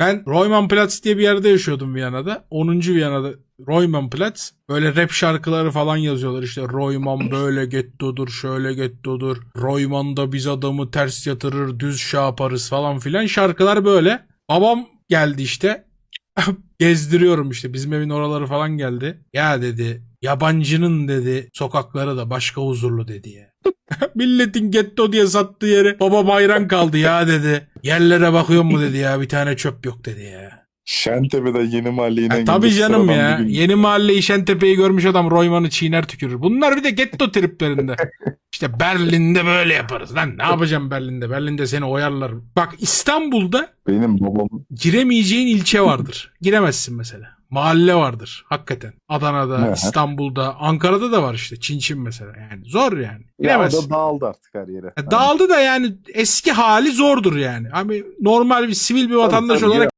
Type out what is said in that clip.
Ben Roymannplatz diye bir yerde yaşıyordum Viyana'da. 10. Viyana'da Roymannplatz. Böyle rap şarkıları falan yazıyorlar işte. Royman böyle gettodur, şöyle gettodur. Royman da biz adamı ters yatırır, düz şey yaparız falan filan. Şarkılar böyle. Babam geldi işte. Gezdiriyorum işte. Bizim evin oraları falan geldi. Ya dedi yabancının dedi sokakları da başka huzurlu dedi ya. Milletin getto diye sattığı yere babam hayran kaldı ya dedi. Yerlere bakıyor mu dedi ya bir tane çöp yok dedi ya. Şentepe'de yeni mahalle yine tabii canım ya. Yeni mahalle Şentepe'yi görmüş adam Royman'ı çiğner tükürür. Bunlar bir de getto triplerinde. İşte Berlin'de böyle yaparız lan. Ne yapacağım Berlin'de? Berlin'de seni oyarlar. Bak İstanbul'da Benim babam giremeyeceğin ilçe vardır. Giremezsin mesela. Mahalle vardır hakikaten. Adana'da, hı. İstanbul'da, Ankara'da da var işte. Çinçin mesela yani. Zor yani. ya o Giremezsin. da dağıldı artık her yere. Ya Dağıldı da yani eski hali zordur yani. Abi normal bir sivil bir vatandaş tabii, olarak